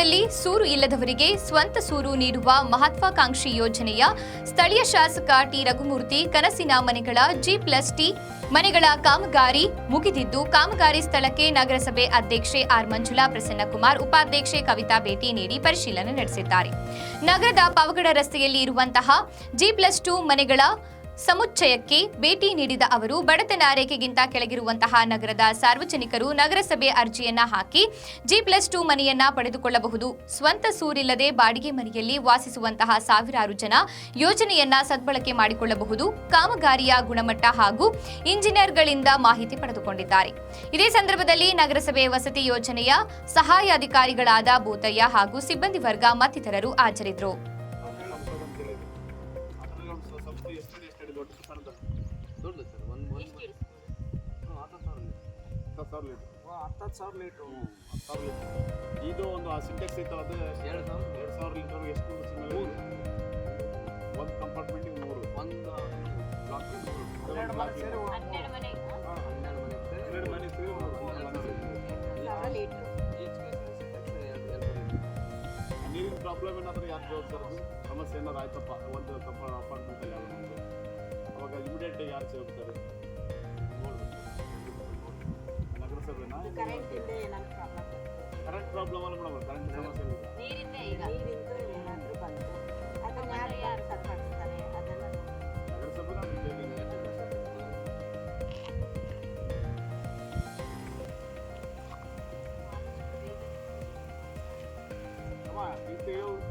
ಬಡವರಿಗೆ ಸ್ವಂತ ಸೂರು ನೀಡುವ ಮಹತ್ವಾಕಾಂಕ್ಷಿ ಯೋಜನೆಯ ಸ್ಥಳೀಯ ಶಾಸಕ ಟಿ ರಘುಮೂರ್ತಿ ಕನಸಿನ ಮನೆಗಳ ಜಿ ಪ್ಲಸ್ ಟಿ ಮನೆಗಳ ಕಾಮಗಾರಿ ಮುಗಿದಿದ್ದು, ಕಾಮಗಾರಿ ಸ್ಥಳಕ್ಕೆ ನಗರಸಭೆ ಅಧ್ಯಕ್ಷೆ ಆರ್ ಮಂಜುಲಾ ಪ್ರಸನ್ನಕುಮಾರ್ ಉಪಾಧ್ಯಕ್ಷೆ ಕವಿತಾ ಭೇಟಿ ನೀಡಿ ಪರಿಶೀಲನೆ ನಡೆಸಿದ್ದಾರೆ. ನಗರದ ಪಾವಗಡ ರಸ್ತೆಯಲ್ಲಿ ಇರುವಂತಹ ಜಿ ಪ್ಲಸ್ ಟು ಮನೆಗಳ ಸಮುಚ್ಚಯಕ್ಕೆ ಭೇಟಿ ನೀಡಿದ ಅವರು, ಬಡತನ ರೇಖೆಗಿಂತ ಕೆಳಗಿರುವಂತಹ ನಗರದ ಸಾರ್ವಜನಿಕರು ನಗರಸಭೆ ಅರ್ಜಿಯನ್ನ ಹಾಕಿ ಜಿ ಪ್ಲಸ್ ಟು ಮನೆಯನ್ನ ಪಡೆದುಕೊಳ್ಳಬಹುದು. ಸ್ವಂತ ಸೂರಿಲ್ಲದೆ ಬಾಡಿಗೆ ಮನೆಯಲ್ಲಿ ವಾಸಿಸುವಂತಹ ಸಾವಿರಾರು ಜನ ಯೋಜನೆಯನ್ನ ಸದ್ಬಳಕೆ ಮಾಡಿಕೊಳ್ಳಬಹುದು. ಕಾಮಗಾರಿಯ ಗುಣಮಟ್ಟ ಹಾಗೂ ಇಂಜಿನಿಯರ್ಗಳಿಂದ ಮಾಹಿತಿ ಪಡೆದುಕೊಂಡಿದ್ದಾರೆ. ಇದೇ ಸಂದರ್ಭದಲ್ಲಿ ನಗರಸಭೆ ವಸತಿ ಯೋಜನೆಯ ಸಹಾಯ ಅಧಿಕಾರಿಗಳಾದ ಭೂತಯ್ಯ ಹಾಗೂ ಸಿಬ್ಬಂದಿ ವರ್ಗ ಮತ್ತಿತರರು ಹಾಜರಿದ್ದರು. ಸಂಸ್ಥೆ ಎಷ್ಟು ಎಷ್ಟು ದೊಡ್ಡ ಸರ್ ದೊಡ್ಡದು ಸರ್ ಒಂದು ಒಂದು ಹತ್ತು ಸಾವಿರ ಹತ್ತು ಸಾವಿರ ಲೀಟ್ರ್ ಹತ್ತು ಸಾವಿರ ಲೀಟ್ರ್ ಹತ್ತು ಸಾವಿರ ಇದು ಒಂದು ಸಿಂಟೆಕ್ಸ್ ಐತಲ್ಲ ಅದು ಎರಡು ಸಾವಿರ ಎರಡು ಸಾವಿರ ಲೀಟರ್ ಎಷ್ಟು ಒಂದು ಕಂಪಾರ್ಟ್ಮೆಂಟಿಗೆ ಮೂರು ಒಂದು ಹನ್ನೆರಡು. ಪ್ರಾಬ್ಲಮ್ ಏನಾದರೂ ಯಾರು ಜವಾಬ್ದಾರದು ಸಮಸ್ಯೆ ಏನಾದ್ರು ಆಯ್ತಪ್ಪ? ಒಂದು ಕಂಪ ಅಪಾರ್ಟ್ಮೆಂಟಲ್ಲಿ ಯಾರು ಒಂದು ಅವಾಗ ಇಮಿಡಿಯೇಟ್ ಯಾರು ಜವಾಬ್ದಾರಿ? ನಗರಸಭೆನಾ? ಕರೆಂಟ್ ಪ್ರಾಬ್ಲಮ್ ಕರೆಂಟ್ ಪ್ರಾಬ್ಲಮ್ ಅಲ್ಲ ಮೇಡಮ್ ಕರೆಂಟ್ ಸಮಸ್ಯೆ lá.